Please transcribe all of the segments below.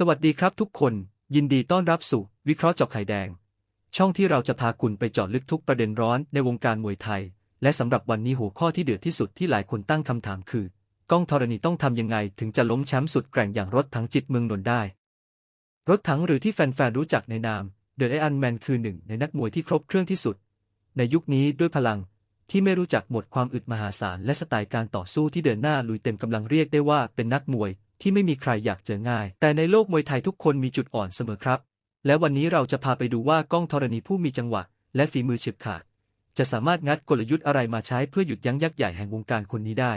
สวัสดีครับทุกคน ยินดีต้อนรับสู่ วิเคราะห์เจาะไข่แดง ช่องที่เราจะพาคุณไปเจาะลึกทุกประเด็นร้อนในวงการมวยไทย และสำหรับวันนี้หัวข้อที่เดือดที่สุดที่หลายคนตั้งคำถามคือ ก้องธรณีต้องทำยังไงถึงจะล้มแชมป์สุดแกร่งอย่างรถถังจิตเมืองนนท์ได้ รถถังหรือที่แฟนๆรู้จักในนามเดอะไออันแมนคือหนึ่งในนักมวยที่ครบเครื่องที่สุด ในยุคนี้ด้วยพลังที่ไม่รู้จักหมดความอึดมหาศาลและสไตล์การต่อสู้ที่เดินหน้าลุยเต็มกำลังเรียกได้ว่าเป็นนักมวย ที่ไม่มีใครอยากเจอง่าย แต่ในโลกมวยไทยทุกคนมีจุดอ่อนเสมอครับ และวันนี้เราจะพาไปดูว่ากล้องธรณีผู้มีจังหวะ และฝีมือเฉียบขาด จะสามารถงัดกลยุทธ์อะไรมาใช้เพื่อหยุดยั้งยักษ์ใหญ่แห่งวงการคนนี้ได้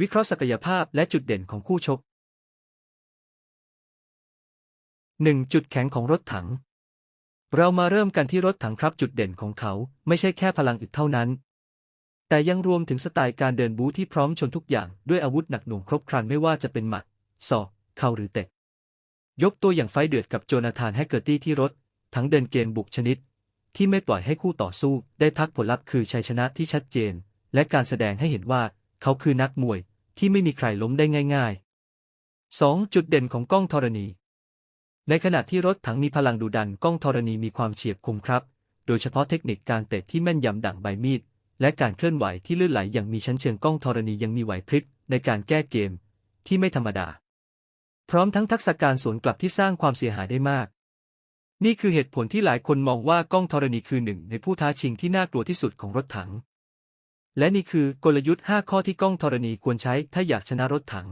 วิเคราะห์ศักยภาพและจุดเด่นของคู่ชก 1. จุดแข็งของรถถัง เรามาเริ่มกันที่รถถังครับจุดเด่นของเขา ไม่ใช่แค่พลังอึดเท่านั้น แต่ยังรวมถึงสไตล์การเดินบู๊ที่พร้อมชนทุกอย่างด้วยอาวุธหนักหน่วงครบครันไม่ว่าจะเป็นหมัด ศอก เข่าหรือเตะ ยกตัวอย่างไฟเดือดกับโจนาธานแฮกเกอร์ตี้ที่รถ ทั้งเดินเกมบุกชนิด ที่ไม่ปล่อยให้คู่ต่อสู้ ได้พักผลลัพธ์คือชัยชนะที่ชัดเจน และการแสดงให้เห็นว่าเขาคือนักมวยที่ไม่มีใครล้มได้ง่าย ๆ 2. จุดเด่นของก้องธรณี ในขณะที่รถถังมีพลังดุดันก้องธรณีมีความเฉียบคมครับ โดยเฉพาะเทคนิคการเตะที่แม่นยำดั่งใบมีด และการเคลื่อนไหวที่ลื่นไหลอย่างมีชั้นเชิงกล้องธรณียังมีไหวพริบในการแก้เกมที่ไม่ธรรมดา พร้อมทั้งทักษะการสวนกลับที่สร้างความเสียหายได้มาก นี่คือเหตุผลที่หลายคนมองว่ากล้องธรณีคือหนึ่งในผู้ท้าชิงที่น่ากลัวที่สุดของรถถัง และนี่คือกลยุทธ์ 5 ข้อที่กล้องธรณีควรใช้ถ้าอยากชนะรถถัง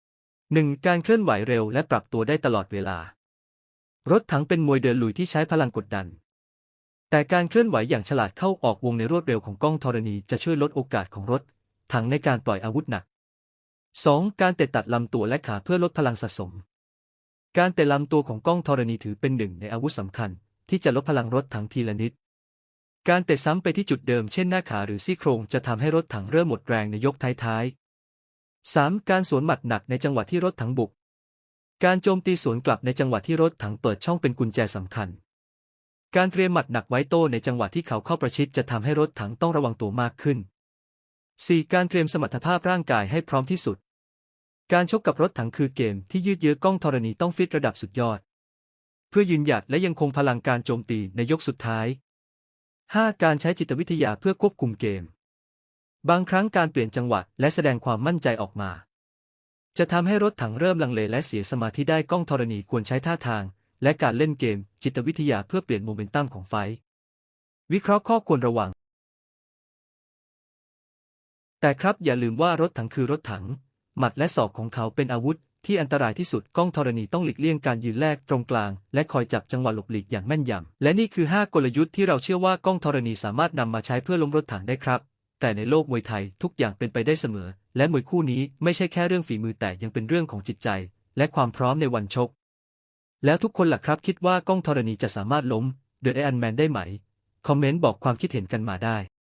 1. การเคลื่อนไหวเร็วและปรับตัวได้ตลอดเวลา รถถังเป็นมวยเดินลุยที่ใช้พลังกดดัน แต่การเคลื่อนไหวอย่างฉลาดเข้าออกวงในรวดเร็วของกล้องธรณีจะช่วยลดโอกาสของรถถังในการปล่อยอาวุธหนัก 2. การเตะตัดลำตัวและขาเพื่อลดพลังสะสม การเตะลำตัวของกล้องธรณีถือเป็นหนึ่งในอาวุธสำคัญ ที่จะลดพลังรถถังทีละนิด การเตะซ้ำไปที่จุดเดิมเช่นหน้าขาหรือซี่โครงจะทำให้รถถังเริ่มหมดแรงในยกท้ายๆ 3. การสวนหมัดหนักในจังหวะที่รถถังบุก การโจมตีสวนกลับในจังหวะที่รถถังเปิดช่องเป็นกุญแจสำคัญ การเตรียมหมัดหนักไว้โต้ในจังหวะที่เขาเข้าประชิดจะทำให้รถถังต้องระวังตัวมากขึ้น 4. การเตรียมสมรรถภาพร่างกายให้พร้อมที่สุด การชกกับรถถังคือเกมที่ยืดเยื้อกล้องธรณีต้องฟิตระดับสุดยอด เพื่อยืนหยัดและยังคงพลังการโจมตีในยกสุดท้าย 5. การใช้จิตวิทยาเพื่อควบคุมเกม บางครั้งการเปลี่ยนจังหวะและแสดงความมั่นใจออกมา จะทำให้รถถังเริ่มลังเลและเสียสมาธิได้กล้องธรณีควรใช้ท่าทาง และการเล่นเกมจิตวิทยาเพื่อเปลี่ยนโมเมนตัมของไฟ วิเคราะห์ข้อควรระวัง แต่ครับอย่าลืมว่ารถถังคือรถถัง หมัดและศอกของเขาเป็นอาวุธที่อันตรายที่สุดกล้องธรณีต้องหลีกเลี่ยงการยืนแลกตรงกลาง และคอยจับจังหวะหลบหลีกอย่างแม่นยำ และนี่คือ 5 กลยุทธ์ที่เราเชื่อว่ากล้องธรณีสามารถนำมาใช้เพื่อล้มรถถังได้ครับ แต่ในโลกมวยไทยทุกอย่างเป็นไปได้เสมอ และมวยคู่นี้ไม่ใช่แค่เรื่องฝีมือแต่ยังเป็นเรื่องของจิตใจ และความพร้อมในวันชก แล้วทุกคนล่ะครับคิดว่าก้องธรณีจะสามารถล้มเดอะไออันแมนได้ไหม คอมเมนต์บอกความคิดเห็นกันมาได้